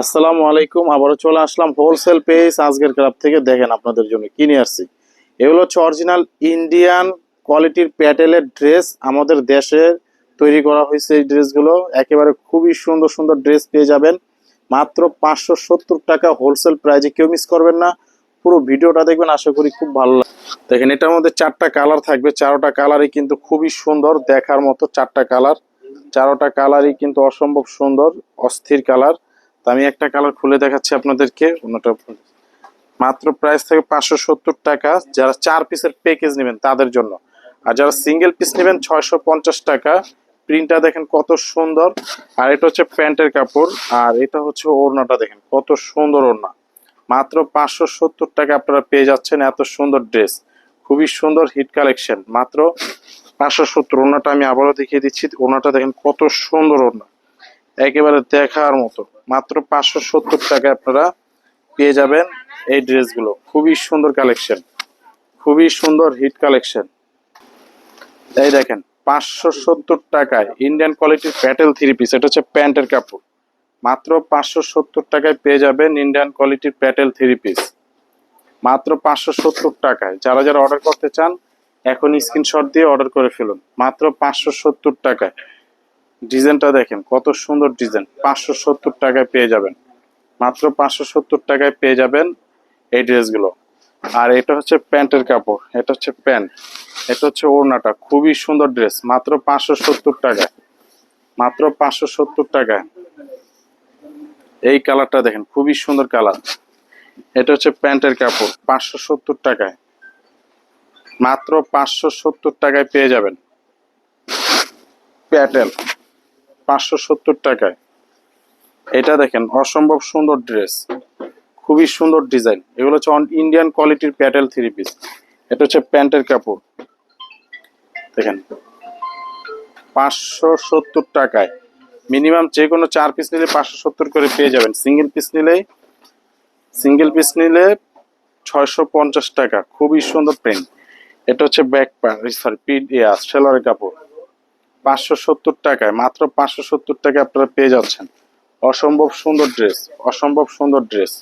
আসসালামু আলাইকুম, আবারও চলে আসলাম হোলসেল পেজ আজকের ক্লাব থেকে দেখেন আপনাদের জন্য কিনে আসছি। এগুলো হচ্ছে অরিজিনাল ইন্ডিয়ান কোয়ালিটির প্যাটেলের ড্রেস আমাদের দেশে তৈরি করা হয়েছে এই ড্রেসগুলো একেবারে খুবই সুন্দর সুন্দর ড্রেস পেয়ে যাবেন। মাত্র পাঁচশো সত্তর টাকা হোলসেল প্রাইজে কেউ মিস করবেন না। পুরো ভিডিওটা দেখবেন, আশা করি খুব ভালো লাগবে। দেখেন, এটার মধ্যে চারটা কালার থাকবে। চারোটা কালারই কিন্তু খুবই সুন্দর, দেখার মতো চারটা কালার চারোটা কালারই কিন্তু অসম্ভব সুন্দর, অস্থির কালার তো আমি একটা কালার খুলে দেখাচ্ছি আপনাদেরকে, অন্যটা মাত্র প্রাইস থেকে পাঁচশো সত্তর টাকা। যারা চার পিসের প্যাকেজ নেবেন তাদের জন্য। আর যারা সিঙ্গেল পিস নেবেন ছয়শো পঞ্চাশ টাকা। প্রিন্টটা দেখেন কত সুন্দর। আর এটা হচ্ছে প্যান্টের কাপড়। আর এটা হচ্ছে ওড়নাটা দেখেন কত সুন্দর ওড়না। মাত্র পাঁচশো সত্তর টাকা আপনারা পেয়ে যাচ্ছেন এত সুন্দর ড্রেস খুবই সুন্দর হিট কালেকশন মাত্র পাঁচশো সত্তর ওড়নাটা আমি আবারও দেখিয়ে দিচ্ছি। ওড়নাটা দেখেন কত সুন্দর ওড়না। একেবারে দেখার মতো। মাত্র পাঁচশো সত্তর টাকায় আপনারা পেয়ে যাবেন এই ড্রেসগুলো। খুবই সুন্দর কালেকশন। খুবই সুন্দর হিট কালেকশন। এই দেখেন, পাঁচশো সত্তর টাকায় ইন্ডিয়ান কোয়ালিটির প্যাটেল থ্রি পিস এটা হচ্ছে প্যান্টের কাপড়। মাত্র পাঁচশো সত্তর টাকায় পেয়ে যাবেন ইন্ডিয়ান কোয়ালিটির প্যাটেল থ্রি পিস মাত্র পাঁচশো সত্তর টাকায়। যারা যারা অর্ডার করতে চান এখন স্ক্রিনশট দিয়ে অর্ডার করে ফেলুন। মাত্র পাঁচশো সত্তর টাকায়। ডিজাইনটা দেখেন, কত সুন্দর ডিজাইন। পাঁচশো সত্তর টাকায় পেয়ে যাবেন। মাত্র পাঁচশো সত্তর টাকায় পেয়ে যাবেন এই ড্রেসগুলো। আর এটা হচ্ছে প্যান্টের কাপড়, এটা হচ্ছে প্যান্ট, এটা হচ্ছে ওড়নাটা। খুবই সুন্দর ড্রেস, মাত্র পাঁচশো সত্তর টাকায়। মাত্র পাঁচশো সত্তর টাকায়। এই কালারটা দেখেন, খুবই সুন্দর কালার। এটা হচ্ছে প্যান্টের কাপড়, পাঁচশো সত্তর টাকায়। মাত্র পাঁচশো সত্তর টাকায় পেয়ে যাবেন। প্যাটেল, পাঁচশো সত্তর টাকায়। এটা দেখেন, অসম্ভব সুন্দর ড্রেস। খুবই সুন্দর ডিজাইন। এগুলো হচ্ছে ইন্ডিয়ান কোয়ালিটির প্যাটেল থ্রি পিস এটা হচ্ছে প্যান্টের কাপড়। দেখেন, পাঁচশো সত্তর টাকায়। মিনিমাম যে কোনো চার পিস নিলে পাঁচশো সত্তর করে পেয়ে যাবেন। সিঙ্গেল পিস নিলেই সিঙ্গেল পিস নিলে ছয়শো পঞ্চাশ টাকা। খুবই সুন্দর প্রিন্ট এটা হচ্ছে ব্যাক সরি পিড সেলারের কাপড়। পাঁচশো সত্তর টাকায়, মাত্র পাঁচশো সত্তর টাকায় আপনারা পেয়ে যাচ্ছেন। অসম্ভব সুন্দর ড্রেস অসম্ভব সুন্দর ড্রেস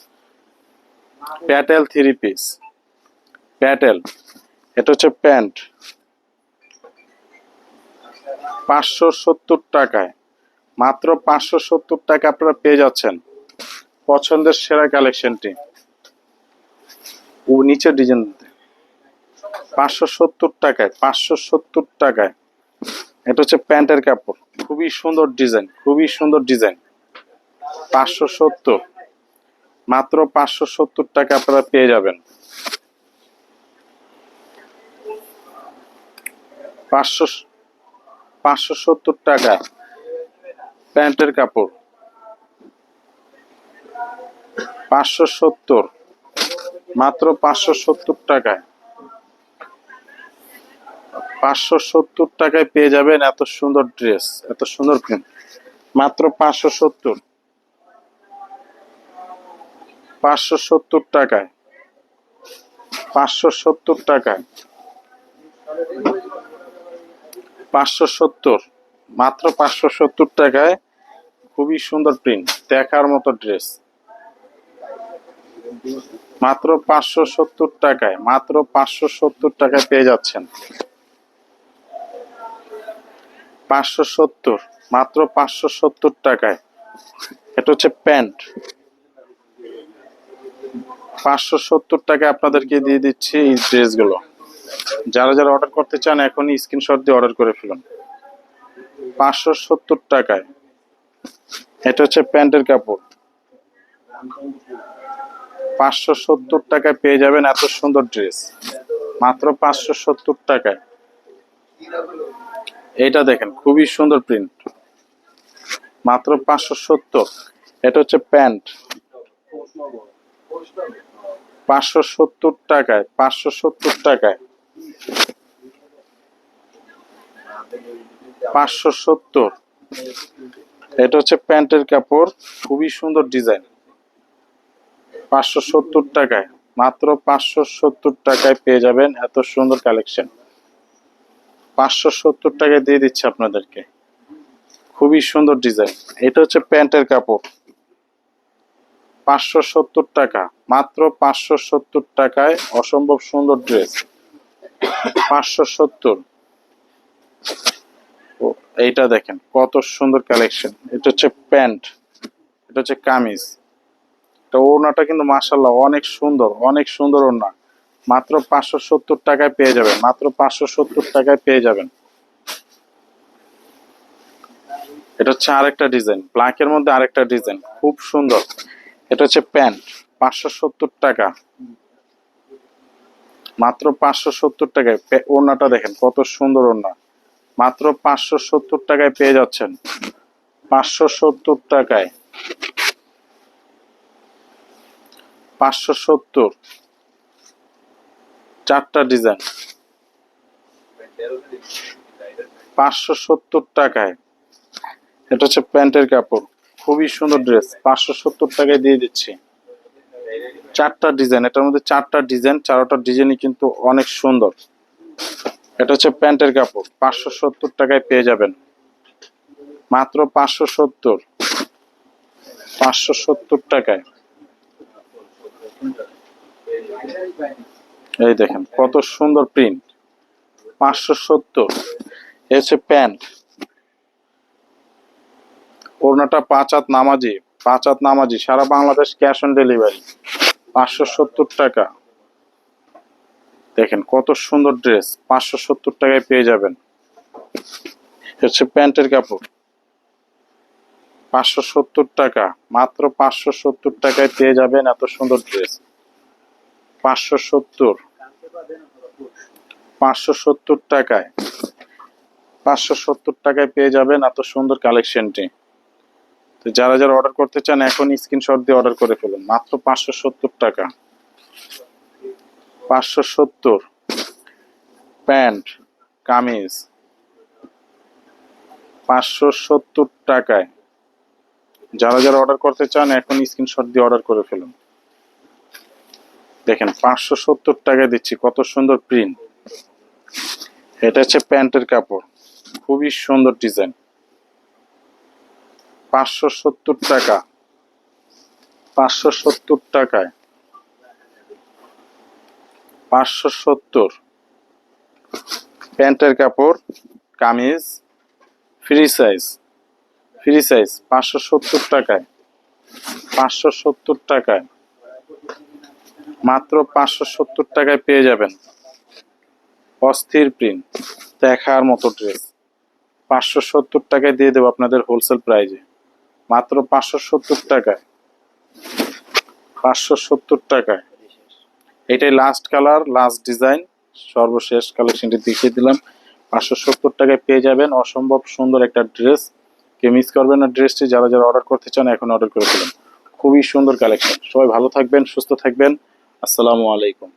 প্যাটেল থ্রি পিস প্যাটেল এটা হচ্ছে প্যান্ট। পাঁচশো সত্তর টাকায়, মাত্র পাঁচশো সত্তর টাকা আপনারা পেয়ে যাচ্ছেন পছন্দের সেরা কালেকশনটি ও, নিচের ডিজাইন পাঁচশো সত্তর টাকায়, পাঁচশো সত্তর টাকায়। এটা হচ্ছে প্যান্টের কাপড়। খুবই সুন্দর ডিজাইন, খুবই সুন্দর ডিজাইন। পাঁচশো সত্তর। মাত্র পাঁচশো সত্তর টাকা আপনারা পেয়ে যাবেন। পাঁচশো পাঁচশো সত্তর টাকা প্যান্টের কাপড়। পাঁচশো সত্তর। মাত্র পাঁচশো সত্তর টাকায়। পাঁচশো সত্তর টাকায় পেয়ে যাবেন এত সুন্দর ড্রেস এত সুন্দর প্রিন্ট মাত্র পাঁচশো সত্তর। পাঁচশো সত্তর টাকায়। পাঁচশো সত্তর টাকায়। পাঁচশো সত্তর। মাত্র পাঁচশো সত্তর টাকায় খুবই সুন্দর প্রিন্ট দেখার মতো ড্রেস মাত্র পাঁচশো সত্তর টাকায়, মাত্র পাঁচশো সত্তর টাকায় পেয়ে যাচ্ছেন। পাঁচশো সত্তর, মাত্র পাঁচশো সত্তর টাকায়। এটা হচ্ছে প্যান্ট। পাঁচশো সত্তর টাকায় আপনাদেরকে দিয়ে দিচ্ছি এই ড্রেসগুলো। যারা যারা অর্ডার করতে চান, এখনই স্ক্রিনশট দিয়ে অর্ডার করে ফেলুন। পাঁচশো সত্তর টাকায়। এটা হচ্ছে প্যান্টের কাপড়। পাঁচশো সত্তর টাকায় পেয়ে যাবেন এত সুন্দর ড্রেস। মাত্র পাঁচশো সত্তর টাকায়। এটা দেখেন, খুবই সুন্দর প্রিন্ট মাত্র পাঁচশো সত্তর। এটা হচ্ছে প্যান্ট। পাঁচশো সত্তর টাকায়, পাঁচশো সত্তর টাকায়। পাঁচশো সত্তর। এটা হচ্ছে প্যান্টের কাপড়, খুবই সুন্দর ডিজাইন। পাঁচশো সত্তর টাকায়, মাত্র পাঁচশো সত্তর টাকায় পেয়ে যাবেন এত সুন্দর কালেকশন পাঁচশো সত্তর টাকায় দিয়ে দিচ্ছে আপনাদেরকে। খুবই সুন্দর ডিজাইন। এটা হচ্ছে প্যান্টের কাপড়। পাঁচশো সত্তর টাকা। মাত্র পাঁচশো সত্তর টাকায় অসম্ভব সুন্দর ড্রেস। পাঁচশো সত্তর। এইটা দেখেন, কত সুন্দর কালেকশন। এটা হচ্ছে প্যান্ট। এটা হচ্ছে কামিজ। এটা ওড়নাটা কিন্তু মাসাল্লাহ অনেক সুন্দর অনেক সুন্দর ওড়না। মাত্র পাঁচশো সত্তর টাকায় পেয়ে যাবেন, মাত্র পাঁচশো সত্তর টাকায় পেয়ে যাবেন। এটা হচ্ছে আরেকটা ডিজাইন ব্ল্যাকের মধ্যে আরেকটা ডিজাইন, খুব সুন্দর। এটা হচ্ছে প্যান্ট, পাঁচশো সত্তর টাকা। মাত্র পাঁচশো সত্তর টাকায় ওড়নাটা দেখেন, কত সুন্দর ওড়না। মাত্র পাঁচশো সত্তর টাকায় পেয়ে যাচ্ছেন। পাঁচশো সত্তর টাকায়। পাঁচশো সত্তর। চারটা ডিজাইন। পাঁচশো সত্তর টাকায়। এটা হচ্ছে প্যান্টের কাপড়। খুবই সুন্দর ড্রেস। পাঁচশো সত্তর টাকায় দিয়ে দিচ্ছি। চারটা ডিজাইন। এটার মধ্যে চারটা ডিজাইন, চারোটা ডিজাইনই কিন্তু অনেক সুন্দর। এটা হচ্ছে প্যান্টের কাপড়। পাঁচশো সত্তর টাকায় পেয়ে যাবেন। মাত্র পাঁচশো সত্তর। পাঁচশো সত্তর টাকায়। এই দেখেন, কত সুন্দর প্রিন্ট পাঁচশো সত্তর। হচ্ছে প্যান্ট ওড়নাটা পাঁচ হাত নামাজি পাঁচ হাত নামাজি, সারা বাংলাদেশ ক্যাশ অন ডেলিভারি পাঁচশো সত্তর টাকা। দেখেন, কত সুন্দর ড্রেস পাঁচশো সত্তর টাকায় পেয়ে যাবেন। হচ্ছে প্যান্টের কাপড়। পাঁচশো সত্তর টাকা, মাত্র পাঁচশো সত্তর টাকায় পেয়ে যাবেন এত সুন্দর ড্রেস পাঁচশো সত্তর। পাঁচশো সত্তর টাকায়। পাঁচশো সত্তর টাকায় পেয়ে যাবেন এত সুন্দর কালেকশনটি। তো যারা যারা অর্ডার করতে চান এখন স্ক্রিনশট দিয়ে অর্ডার করে ফেলুন। মাত্র পাঁচশো সত্তর টাকা। পাঁচশো সত্তর প্যান্ট, কামিজ। পাঁচশো সত্তর টাকায়। যারা যারা অর্ডার করতে চান এখন স্ক্রিনশট দিয়ে অর্ডার করে ফেলুন। দেখেন, পাঁচশো সত্তর টাকায় দিচ্ছি, কত সুন্দর প্রিন্ট এটা হচ্ছে প্যান্টের কাপড়, খুবই সুন্দর ডিজাইন পাঁচশো সত্তর টাকা, পাঁচশো সত্তর টাকায়। পাঁচশো সত্তর। প্যান্টের কাপড়, কামিজ ফ্রি সাইজ ফ্রি সাইজ পাঁচশো সত্তর টাকায়, পাঁচশো সত্তর টাকায়। মাত্র পাঁচশো সত্তর টাকায় পেয়ে যাবেন। অস্থির প্রিন্ট দেখার মতো ড্রেস পাঁচশো সত্তর টাকায় দিয়ে দেবো আপনাদের হোলসেল প্রাইজে মাত্র পাঁচশো সত্তর টাকায়। পাঁচশো সত্তর টাকায়। এটাই লাস্ট কালার লাস্ট ডিজাইন সর্বশেষ কালেকশনটি দেখিয়ে দিলাম। পাঁচশো সত্তর টাকায় পেয়ে যাবেন। অসম্ভব সুন্দর একটা ড্রেস কে মিস করবেন না ড্রেসটি যারা যারা অর্ডার করতে চান, এখন অর্ডার করে ফেলুন। খুবই সুন্দর কালেকশন সবাই ভালো থাকবেন, সুস্থ থাকবেন। আসসালামু আলাইকুম।